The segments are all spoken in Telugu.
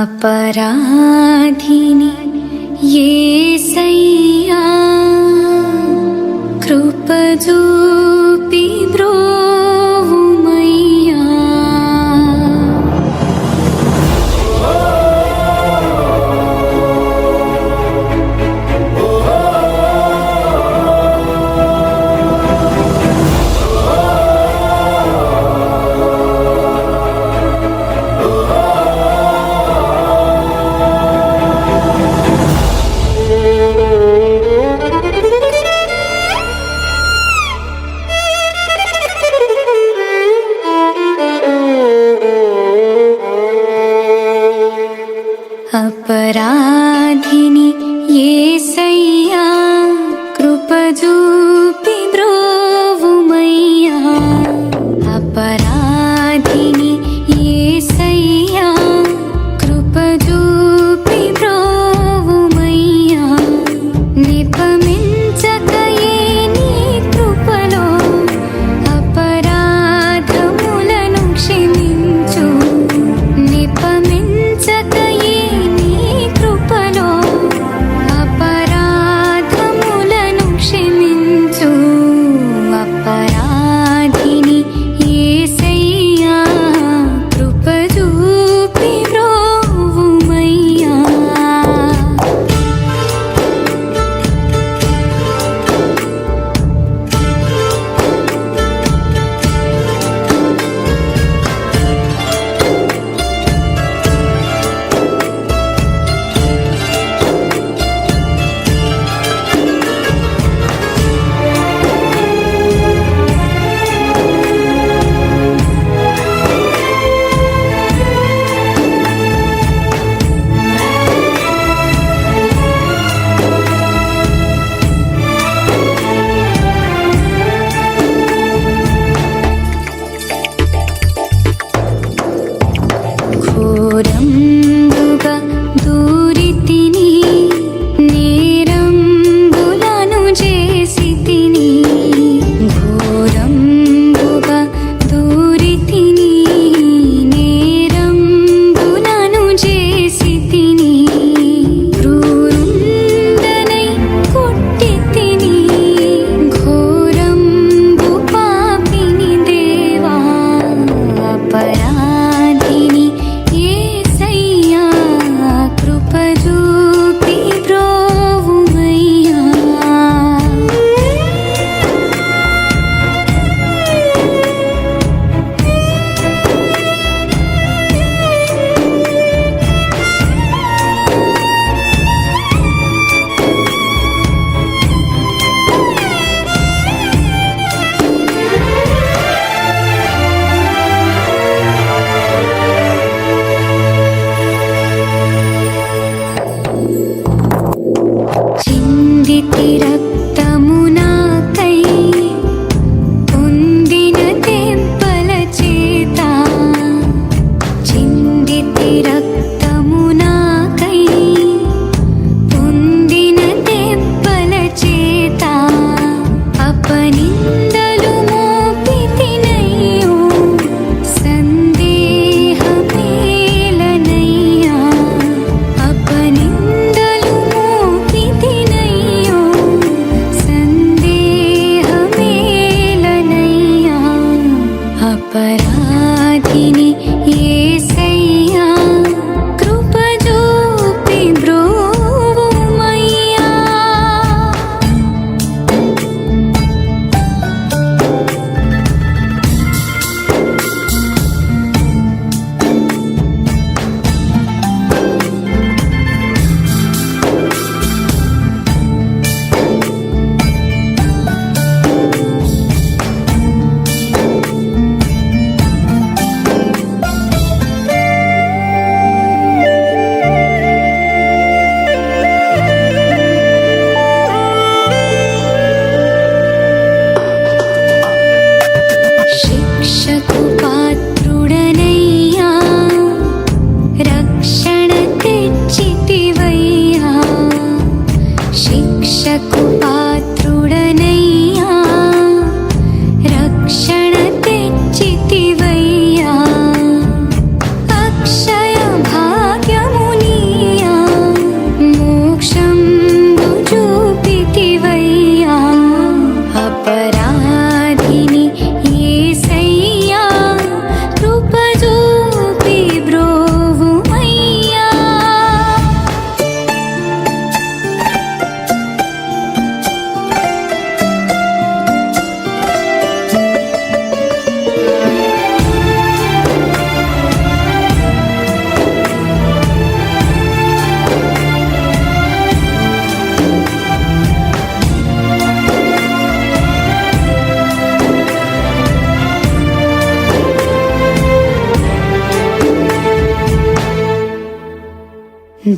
अपराधिनि ये सै திறக்க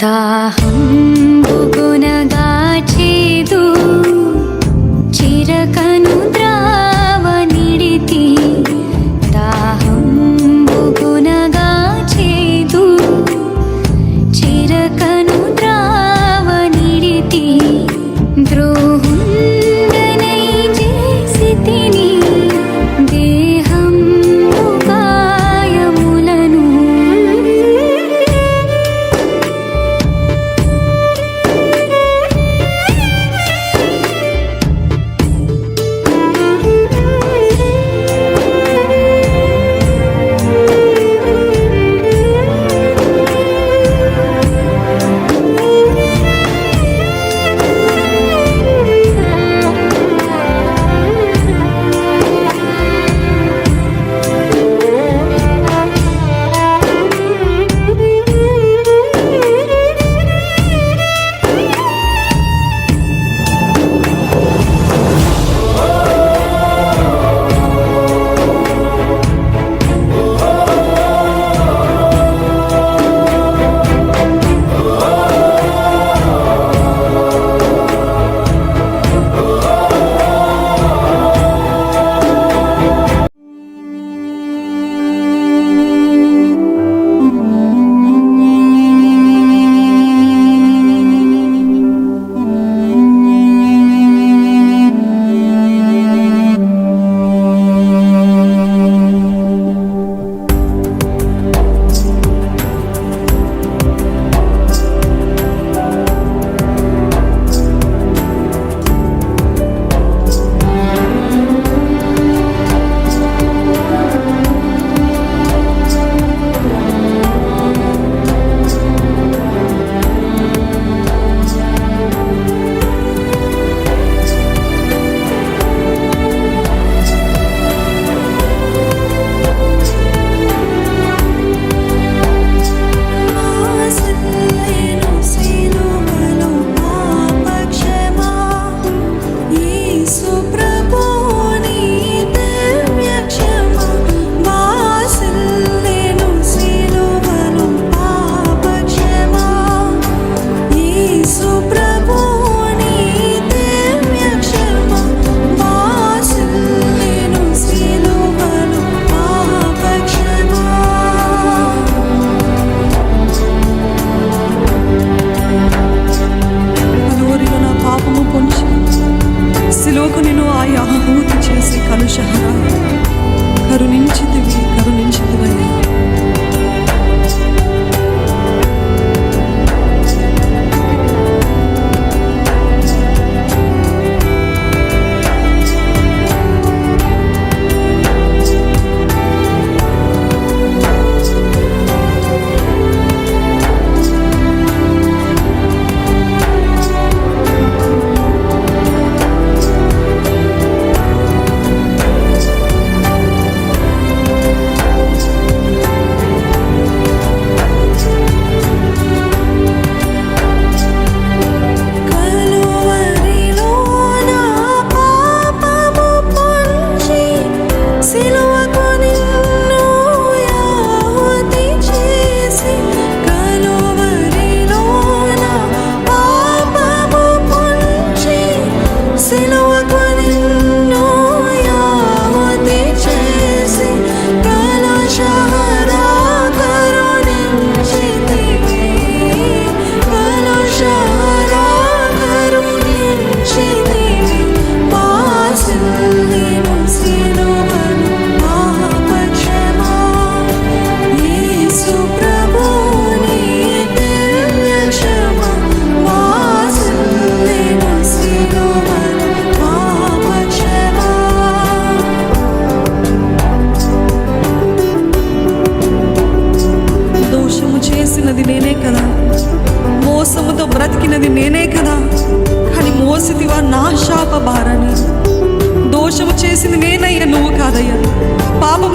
大。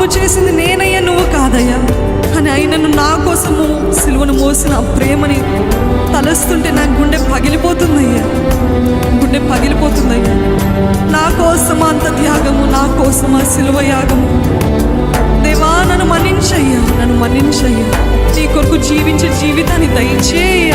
చేసింది నేనయ్యా నువ్వు కాదయ్యా. అని ఆయనను నా కోసము సిలువను మోసిన ఆ ప్రేమని తలస్తుంటే నా గుండె పగిలిపోతుందయ్యా. గుండె పగిలిపోతుందయ్యా. నా కోసం అంత త్యాగము నా కోసం ఆ సిలువ యాగము. దేవా నన్ను మన్నించయ్యా నన్ను మన్నించయ్యా. నీ కొరకు జీవించే జీవితాన్ని దయచేయ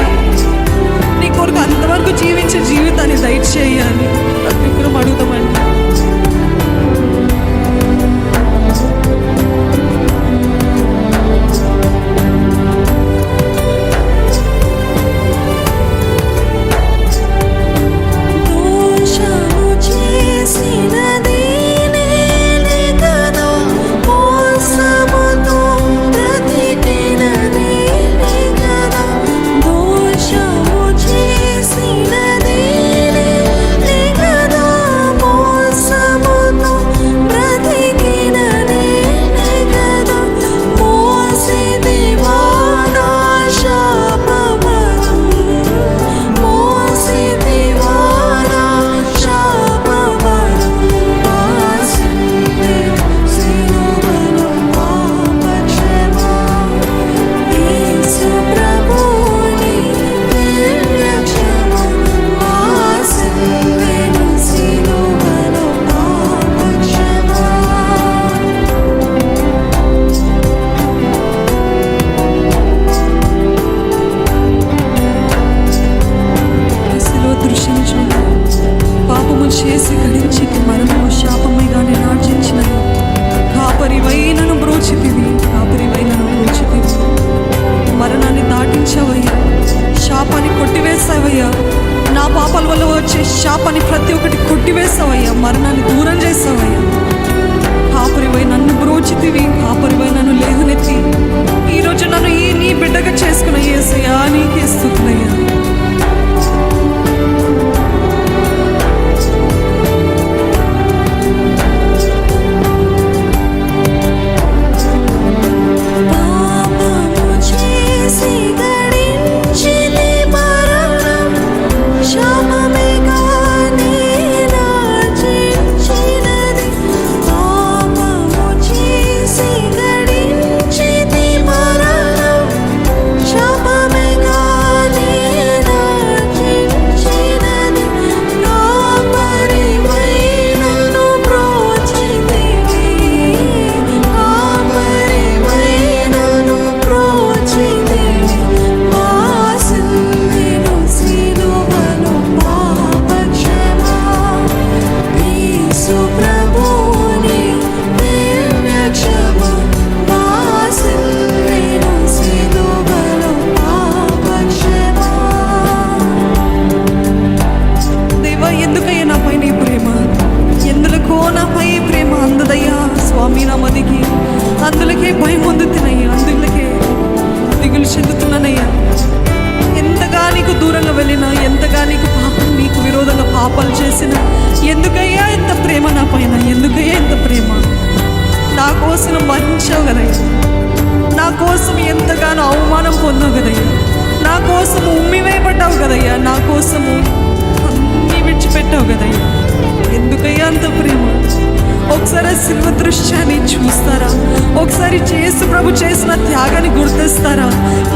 చేసిన త్యాగాన్ని గుర్తిస్తారా?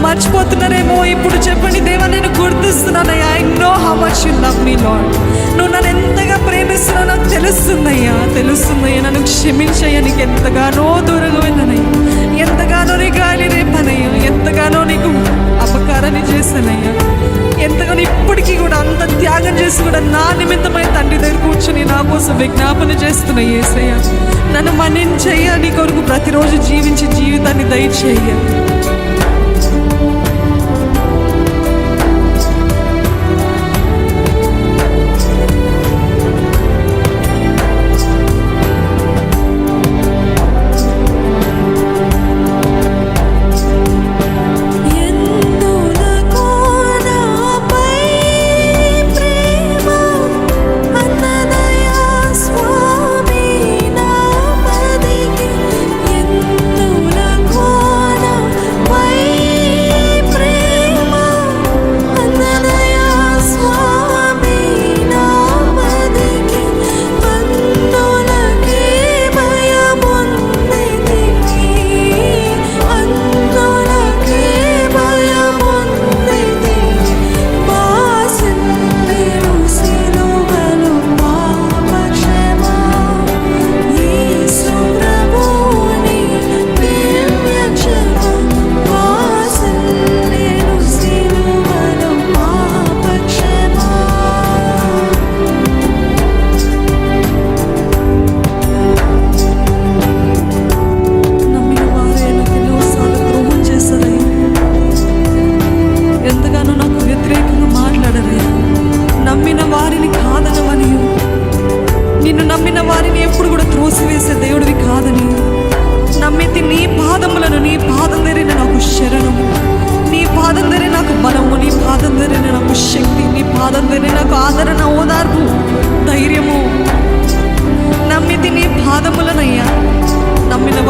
మర్చిపోతున్నారేమో ఇప్పుడు చెప్పండి దేవా నేను గుర్తిస్తున్నానయ్యా. I know how much you love me lord నువ్వు నన్ను ఎంతగా ప్రేమిస్తున్నా నాకు తెలుస్తుందయ్యా. తెలుస్తుందయ్యా నన్ను క్షమించయ్యా. నీకు ఎంతగానో దూరంగా వెళ్ళనయ్యా. ఎంతగానో నీ గాలి రేపనయ్యా. ఎంతగానో నీకు కాదని చేశానయ్యా. ఎంతగానో ఇప్పటికీ కూడా అంత త్యాగం చేసి కూడా నా నిమిత్తమైన తండ్రి దగ్గర కూర్చొని నా కోసం విజ్ఞాపన చేస్తున్న ఏసయ్యా నన్ను మన్నించయ్యా నీ కొరకు ప్రతిరోజు జీవించి జీవితాన్ని దయచేయ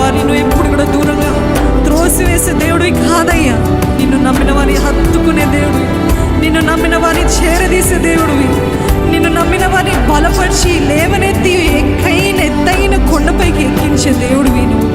వారి నువ్వు ఎప్పుడు కూడా దూరంగా త్రోసివేసే దేవుడు కాదయ్యా. నిన్ను నమ్మిన వారిని హత్తుకునే దేవుడు నిన్ను నమ్మిన వారిని చేరదీసే దేవుడివి. నిన్ను నమ్మిన వారిని బలపరిచి లేవనెత్తి ఎక్కైన ఎత్తైన కొండపైకి ఎక్కించే దేవుడివి నువ్వు.